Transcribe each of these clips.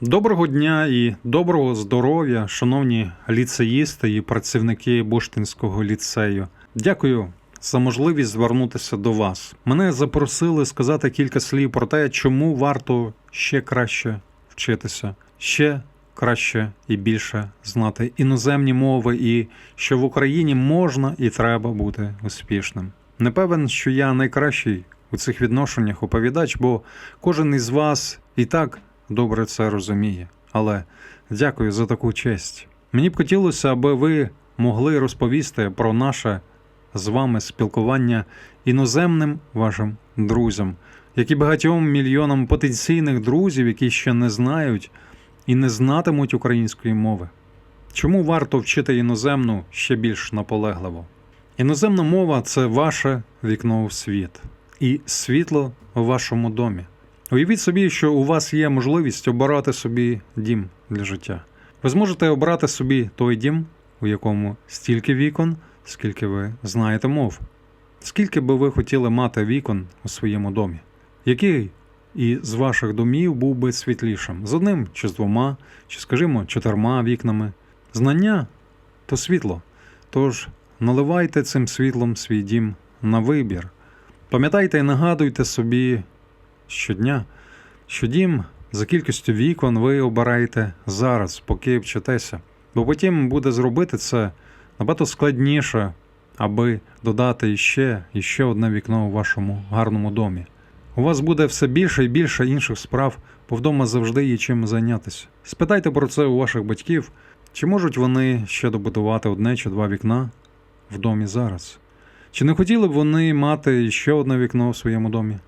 Доброго дня і доброго здоров'я, шановні ліцеїсти і працівники Буштинського ліцею. Дякую за можливість звернутися до вас. Мене запросили сказати кілька слів про те, чому варто ще краще вчитися, ще краще і більше знати іноземні мови, і що в Україні можна і треба бути успішним. Не певен, що я найкращий у цих відношеннях оповідач, бо кожен із вас і так добре це розуміє. Але дякую за таку честь. Мені б хотілося, аби ви могли розповісти про наше з вами спілкування іноземним вашим друзям, як і багатьом мільйонам потенційних друзів, які ще не знають і не знатимуть української мови. Чому варто вчити іноземну ще більш наполегливо? Іноземна мова це ваше вікно у світ і світло у вашому домі. Уявіть собі, що у вас є можливість обирати собі дім для життя. Ви зможете обрати собі той дім, у якому стільки вікон, скільки ви знаєте мов. Скільки би ви хотіли мати вікон у своєму домі? Який із ваших домів був би світлішим? З одним чи з двома, чи, скажімо, чотирма вікнами? Знання то світло. Тож наливайте цим світлом свій дім на вибір. Пам'ятайте і нагадуйте собі щодня, що дім за кількістю вікон ви обираєте зараз, поки вчитеся, бо потім буде зробити це набагато складніше, аби додати іще, іще одне вікно у вашому гарному домі. У вас буде все більше і більше інших справ, бо вдома завжди є чим зайнятися. Спитайте про це у ваших батьків, чи можуть вони ще добудувати одне чи два вікна в домі зараз? Чи не хотіли б вони мати ще одне вікно в своєму домі?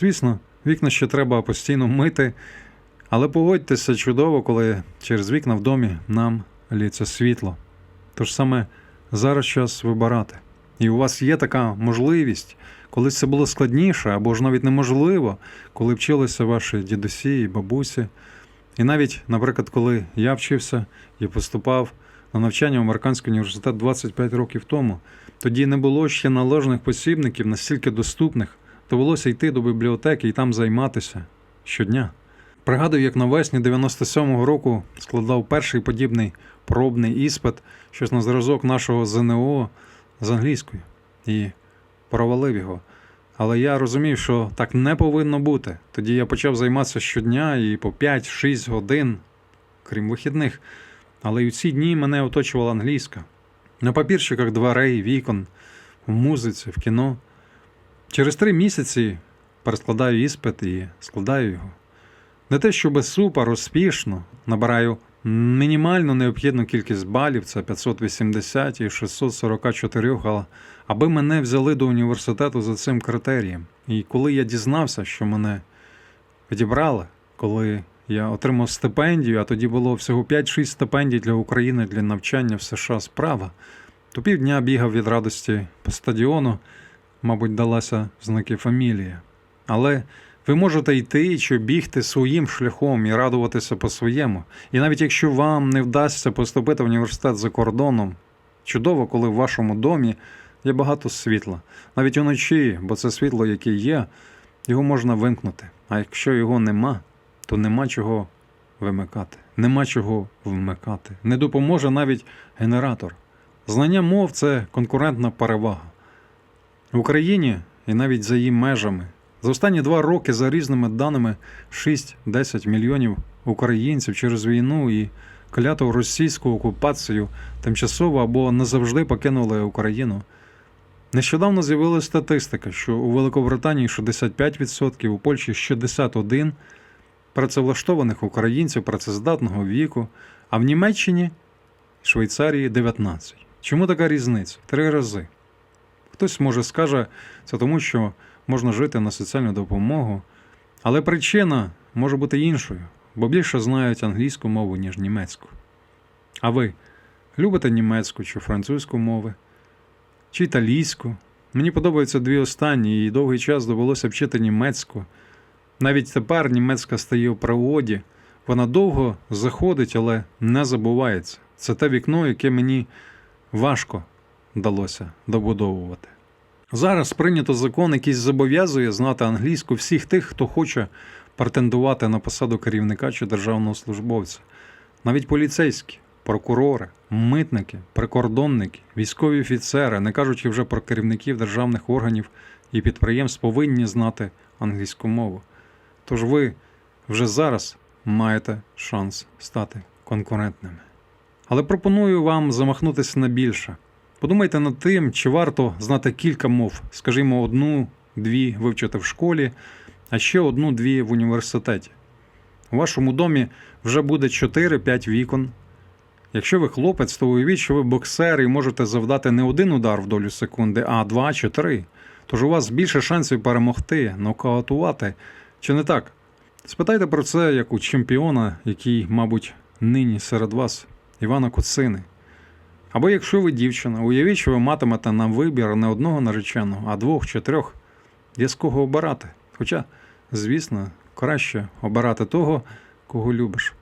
Звісно, вікна ще треба постійно мити, але погодьтеся чудово, коли через вікна в домі нам літься світло. Тож саме зараз час вибирати. І у вас є така можливість, коли це було складніше або ж навіть неможливо, коли вчилися ваші дідусі і бабусі. І навіть, наприклад, коли я вчився і поступав на навчання в американський університет 25 років тому, тоді не було ще належних посібників, настільки доступних, довелося йти до бібліотеки і там займатися щодня. Пригадую, як навесні 97-го року складав перший подібний пробний іспит, щось на зразок нашого ЗНО з англійської, і провалив його. Але я розумів, що так не повинно бути. Тоді я почав займатися щодня і по 5-6 годин, крім вихідних. Але й у ці дні мене оточувала англійська. На папірчиках дверей, вікон, в музиці, в кіно. Через три місяці перескладаю іспит і складаю його. Не те, щоб супер, успішно, набираю мінімально необхідну кількість балів, це 580 і 644, аби мене взяли до університету за цим критерієм. І коли я дізнався, що мене відібрали, коли я отримав стипендію, а тоді було всього 5-6 стипендій для України для навчання в США справа, то півдня бігав від радості по стадіону, мабуть, далася в знаки фамілія. Але ви можете йти чи бігти своїм шляхом і радуватися по-своєму. І навіть якщо вам не вдасться поступити в університет за кордоном, чудово, коли в вашому домі є багато світла. Навіть уночі, бо це світло, яке є, його можна вимкнути. А якщо його нема, то нема чого вимикати. Нема чого вмикати. Не допоможе навіть генератор. Знання мов це конкурентна перевага. В Україні і навіть за її межами за останні два роки, за різними даними, 6-10 мільйонів українців через війну і кляту російську окупацію тимчасово або назавжди покинули Україну. Нещодавно з'явилася статистика, що у Великобританії 65%, у Польщі 61% працевлаштованих українців працездатного віку, а в Німеччині Швейцарії 19%. Чому така різниця? Три рази. Хтось може скаже, це тому, що можна жити на соціальну допомогу, але причина може бути іншою, бо більше знають англійську мову, ніж німецьку. А ви любите німецьку чи французьку мови, чи італійську? Мені подобаються дві останні, і довгий час довелося вчити німецьку. Навіть тепер німецька стає у пригоді. Вона довго заходить, але не забувається. Це те вікно, яке мені важко вдалося добудовувати. Зараз прийнято закон, який зобов'язує знати англійську всіх тих, хто хоче претендувати на посаду керівника чи державного службовця. Навіть поліцейські, прокурори, митники, прикордонники, військові офіцери, не кажучи вже про керівників державних органів і підприємств, повинні знати англійську мову. Тож ви вже зараз маєте шанс стати конкурентними. Але пропоную вам замахнутися на більше. Подумайте над тим, чи варто знати кілька мов, скажімо, одну-дві вивчити в школі, а ще одну-дві в університеті. У вашому домі вже буде 4-5 вікон. Якщо ви хлопець, то уявіть, що ви боксер і можете завдати не один удар в долю секунди, а два чи три. Тож у вас більше шансів перемогти, нокаутувати. Чи не так? Спитайте про це як у чемпіона, який, мабуть, нині серед вас, Івана Куцини. Або якщо ви дівчина, уявіть, що ви матимете на вибір не одного нареченого, а двох чи трьох. Є з кого обирати. Хоча, звісно, краще обирати того, кого любиш,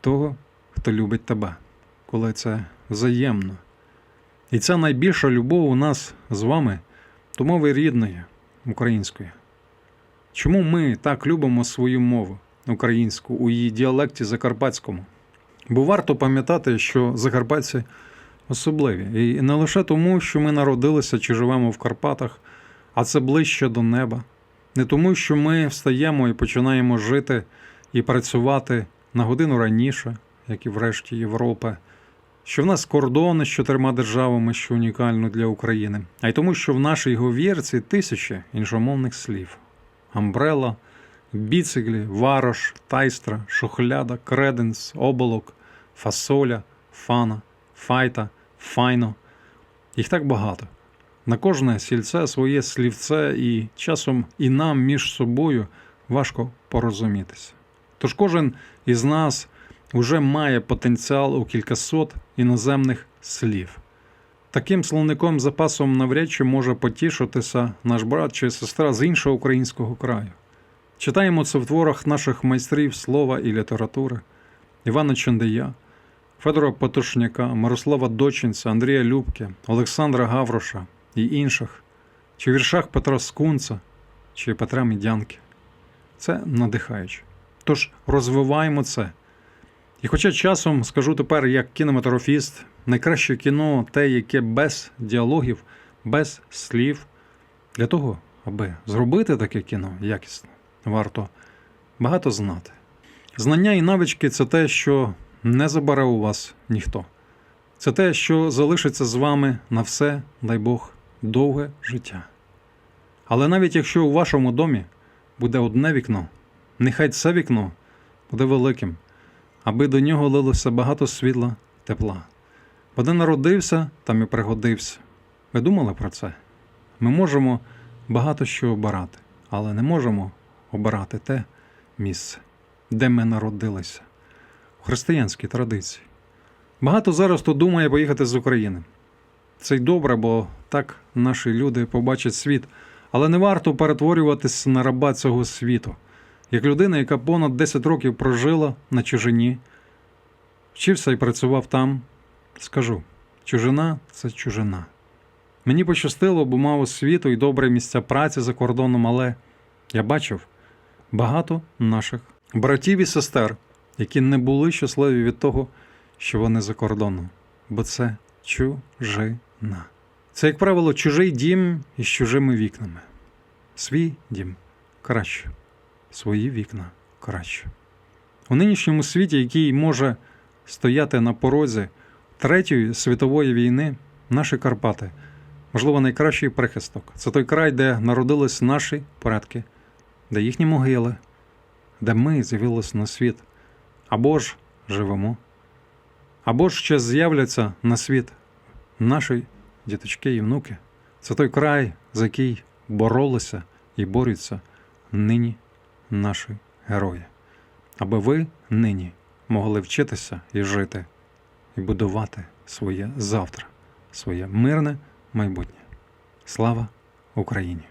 того, хто любить тебе, коли це взаємно. І ця найбільша любов у нас з вами до мови рідної, української. Чому ми так любимо свою мову українську у її діалекті закарпатському? Бо варто пам'ятати, що закарпатці особливі. І не лише тому, що ми народилися чи живемо в Карпатах, а це ближче до неба. Не тому, що ми встаємо і починаємо жити і працювати на годину раніше, як і в решті Європи, що в нас кордони з чотирма державами, що унікально для України, а й тому, що в нашій говірці тисячі іншомовних слів: амбрела, біциклі, варош, тайстра, шухляда, креденс, оболок, фасоля, фана, файта, файно. Їх так багато. На кожне сільце своє слівце, і часом і нам між собою важко порозумітися. Тож кожен із нас уже має потенціал у кількасот іноземних слів. Таким словником запасом навряд чи може потішитися наш брат чи сестра з іншого українського краю. Читаємо це в творах наших майстрів слова і літератури Івана Чендия, Федора Потушняка, Мирослава Дочинця, Андрія Любки, Олександра Гавроша і інших, чи віршах Петра Скунца, чи Петра Мідянки. Це надихаюче. Тож розвиваємо це. І хоча часом скажу тепер, як кінематографіст, найкраще кіно те, яке без діалогів, без слів. Для того, аби зробити таке кіно якісно, варто багато знати. Знання і навички це те, що не забере у вас ніхто. Це те, що залишиться з вами на все, дай Бог, довге життя. Але навіть якщо у вашому домі буде одне вікно, нехай це вікно буде великим, аби до нього лилося багато світла, тепла. Бо де народився, там і пригодився. Ви думали про це? Ми можемо багато що обирати, але не можемо обирати те місце, де ми народилися, в християнській традиції. Багато зараз хто думає поїхати з України. Це й добре, бо так наші люди побачать світ, але не варто перетворюватися на раба цього світу, як людина, яка понад 10 років прожила на чужині, вчився і працював там. Скажу, чужина це чужина. Мені пощастило, бо мав освіту і добре місця праці за кордоном, але я бачив багато наших братів і сестер, які не були щасливі від того, що вони за кордоном, бо це чужина. Це, як правило, чужий дім із чужими вікнами. Свій дім краще, свої вікна краще. У нинішньому світі, який може стояти на порозі Третьої світової війни, наші Карпати, можливо, найкращий прихисток. Це той край, де народились наші предки, де їхні могили, де ми з'явилися на світ, або ж живемо, або ж ще з'являться на світ наші діточки і внуки. Це той край, за який боролися і борються нині наші герої. Аби ви нині могли вчитися і жити, і будувати своє завтра, своє мирне майбутнє. Слава Україні!